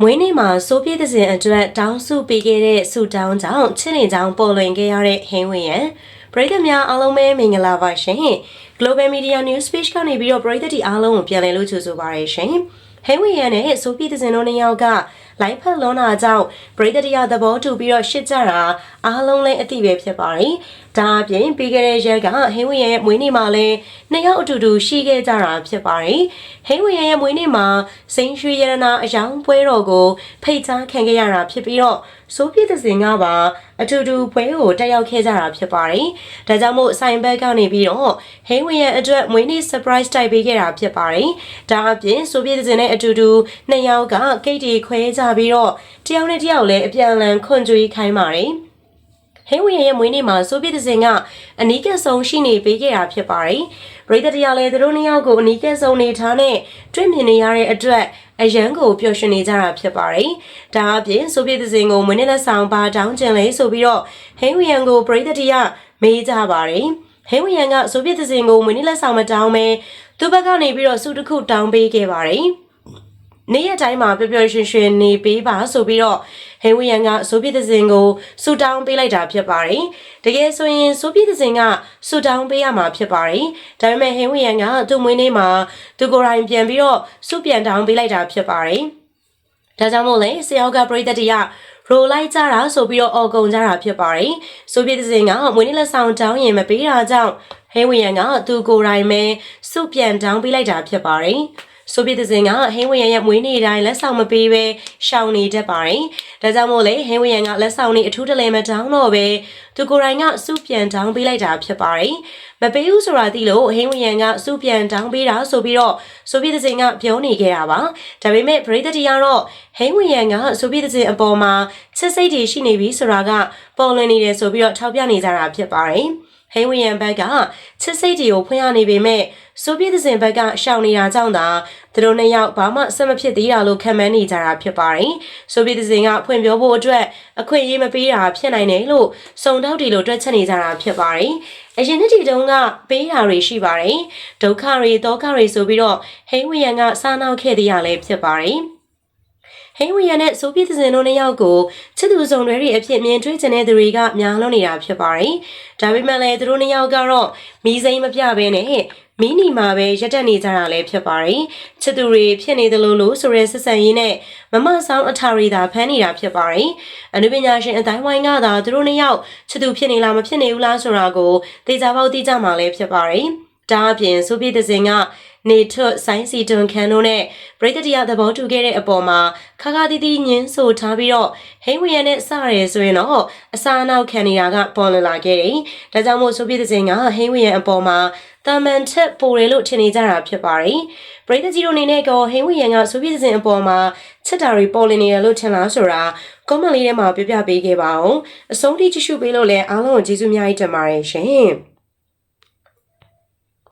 မွေးနေ့မှာစိုးပြေးသစဉ်အတွက်တောင်းစုပေးခဲ့တဲ့ဆုတောင်းကြောင့်ချစ်နေကြောင်းပေါ်လွင်ခဲ့ရတဲ့ဟင်းဝင်ရန်ပရိသတ်များအားလုံးပဲမင်္ဂလာပါရှင် Global Media News Page ကနေပြီးတော့ပရိသတ်တီအားလုံးကိုပြန်လည်လို့ကြိုဆိုပါရရှင်ဟင်းဝင်ရန်နဲ့စိုးပြေးသစဉ်တို့နှစ်ယောက်ကလိုက်ဖက်လွန်တာကြောင့်ပရိသတ်တရားသဘောတူပြီးတော့ရှစ်ကြတာအားလုံးလည်းအသိပဲဖြစ်ပါတယ်ဒါအပြင်ပြီးခဲ့တဲ့ရက်ကဟင်းဝင်ရန်ရဲ့မွေးနေ့မှာလည်းနှစ်ယောက်အတူတူရှိခဲ့ကြတာဖြစ်ပါတယ်ဟင်းဝင်ရန်ရဲ့မွေးနေ့မှာစိန်ရွှေရတနာအယောင်ပွဲတော်ကိုဖိတ်ကြားခံခဲ့ရတာဖြစ်ပြီးတော့စိုးပြည့်တဲ့စင်ကပါအတူတူပွဲကိုတက်ရောက်ခဲ့ကြတာဖြစ်ပါတယ်ဒါကြောင့်မို့ဆိုင်ဘက်ကနေပြီးတော့ဟင်းဝင်ရန်အတွက်မွေးနေ့ surprise တိုက်ပေးခဲ့တာဖြစ်ပါတယ်ဒါအပြင်စိုးပြည့်တဲ့စင်နဲ့အတူတူနှစ်ယောက်ကကိတ်တီခွဲကြပြီးတော့တယောက်နဲ့တယောက်လည်းအပြန်အလှန်ခွန်ကြွေးခိုင်းပါတယ်ဟင်းဝင်ရဲ့မွေးနေ့မှာဆိုဗီယက်စင်ကအနီးကပ်ဆုံးရှိနေပေးခဲ့တာဖြစ်ပါတယ်။ပရိသတ်တရားလည်းသူတို့နှစ်ယောက်ကိုအနီးကပ်ဆုံးနေထားနဲ့တွေ့မြင်နေရတဲ့အတွက်အရန်ကိုပျော်ရွှင်နေကြတာဖြစ်ပါတယ်။ဒါအပြင်ဆိုဗီယက်စင်ကိုမွေးနေ့လက်ဆောင်ပါတောင်းကျင်လဲဆိုပြီးတော့ဟင်းဝင်ကိုပရိသတ်တရားမေးကြပါတယ်။ ဟင်းဝင်ကဆိုဗီယက်စင်ကိုမွေးနေ့လက်ဆောင်မတောင်းပဲသူ့ဘက်ကနေပြီးတော့စုတစ်ခုတောင်းပေးခဲ့ပါတယ်။နေ့ရက်တိုင်းမှာပျော်ပျော်ရွှင်ရွှင်နေပေးပါဆိုပြီးတော့ဟေဝီယန်ကဆိုပြည့်တဲ့စင်ကိုဆူတောင်းပေးလိုက်တာဖြစ်ပါတယ်။တကယ်ဆိုရင်ဆိုပြည့်တဲ့စင်ကဆူတောင်းပေးရမှာဖြစ်ပါတယ်။ဒါပေမဲ့ဟေဝီယန်ကသူ့မွေးနေ့မှာသူကိုယ်တိုင်ပြန်ပြီးတော့စုပြန်တောင်းပေးလိုက်တာဖြစ်ပါတယ်။ဒါကြောင့်မို့လဲဆရာကပရိသတ်တရား ရိုလိုက်ကြတာဆိုပြီးတော့အော်ကုံကြတာဖြစ်ပါတယ်။ဆိုပြည့်တဲ့စင်ကမွေးနေ့လက်ဆောင်တောင်းရင်မပေးတာကြောင့်ဟေဝီယန်ကသူကိုယ်တိုင်ပဲစုပြန်တောင်းပေးလိုက်တာဖြစ်ပါတယ်။ ဆိုဗီယက်စင်ကဟင်းဝရန်ရဲ့မွေးနေ့တိုင်းလက်ဆောင်မပေးဘဲရှောင်နေတတ်ပါတယ်။ဒါကြောင့်မို့လေဟင်းဝရန်ကလက်ဆောင်နေအထူးတလဲမတောင်းတော့ပဲသူကိုယ်တိုင်ကစုပြန်တောင်းပေးလိုက်တာဖြစ်ပါတယ်။မပေးဘူးဆိုတာသိလို့ဟင်းဝရန်ကစုပြန်တောင်းပေးတာဆိုပြီးတော့ဆိုဗီယက်စင်ကပြောနေခဲ့တာပါ။ဒါပေမဲ့ပရိသတ်တရားတော့ဟင်းဝရန်ကဆိုဗီယက်စင်အပေါ်မှာချစ်စိတ်တွေရှိနေပြီဆိုတာကပေါ်လွင်နေတယ်ဆိုပြီးတော့ထောက်ပြနေကြတာဖြစ်ပါတယ်။ ဟိန်းဝီယန်ဘက်ကချစ်စိတ်တွေကိုဖွင့်ရနေပေမဲ့ဆိုဗီယက်စင်ဘက်ကရှောင်နေတာကြောင့်သာသူတို့နှစ်ယောက်ဘာမှဆက်မဖြစ်သေးတာလို့ခံမှန်းနေကြတာဖြစ်ပါတယ်။ဆိုဗီယက်စင်ကဖွင့်ပြောဖို့အတွက်အခွင့်အရေးမပေးတာဖြစ်နိုင်တယ်လို့စုံတောက်တီလို့တွက်ချက်နေကြတာဖြစ်ပါတယ်။အရင်နှစ်တီတုန်းကပေးတာတွေရှိပါတယ်။ဒုက္ခတွေဒုက္ခတွေဆိုပြီးတော့ဟိန်းဝီယန်ကစားနောက်ခဲ့သေးရလဲဖြစ်ပါတယ်။ ဟိန်းဝီယန်နဲ့ဆိုဗီယက်စင်တို့နှစ်ယောက်ကိုချစ်သူစုံတွေအဖြစ်မြင်တွေ့ချင်တဲ့သူတွေကများလွန်းနေတာဖြစ်ပါတယ်။ဒါပေမဲ့လည်းသူတို့နှစ်ယောက်ကတော့မီးစိမ်းမပြဘဲနဲ့မီနီမှာပဲရက်တက်နေကြတာလည်းဖြစ်ပါတယ်။ချစ်သူတွေဖြစ်နေသလိုလို့ဆိုရဲဆက်ဆံရေးနဲ့မမဆောင်အထာရီသာဖမ်းနေတာဖြစ်ပါတယ်။အနုပညာရှင်အတိုင်းဝိုင်းကသာသူတို့နှစ်ယောက်ချစ်သူဖြစ်နေလားမဖြစ်နေဘူးလားဆိုတာကိုသိကြပေါက်သိကြမှာလည်းဖြစ်ပါတယ်။ဒါအပြင်ဆိုဗီယက်စင်က နေထွတ်ဆိုင်းစီတွန်ခန်တို့နဲ့ပရိသတ်တရားသဘောတူခဲ့တဲ့အပေါ်မှာခါခါတီးတီးညင်းဆိုထားပြီးတော့ဟိန်းဝီယန်နဲ့စရဲဆိုရင်တော့အစာအနောက်ခံနေတာကပေါ်လွင်လာခဲ့တယ်။ဒါကြောင့်မို့ဆိုပြတဲ့စင်ကဟိန်းဝီယန်အပေါ်မှာတာမန်ချက်ပိုတယ်လို့ထင်နေကြတာဖြစ်ပါတယ်။ပရိသတ်ကြီးတို့အနေနဲ့ကဟိန်းဝီယန်ကဆိုပြတဲ့စင်အပေါ်မှာချက်တာတွေပေါ်လွင်နေတယ်လို့ထင်လားဆိုတာကွန်မန့်လေးထဲမှာပြပြပေးခဲ့ပါအောင်။အဆုံးထိကြည့်ရှုပေးလို့လည်းအားလုံးကိုကျေးဇူးများကြီးတင်ပါတယ်ရှင်။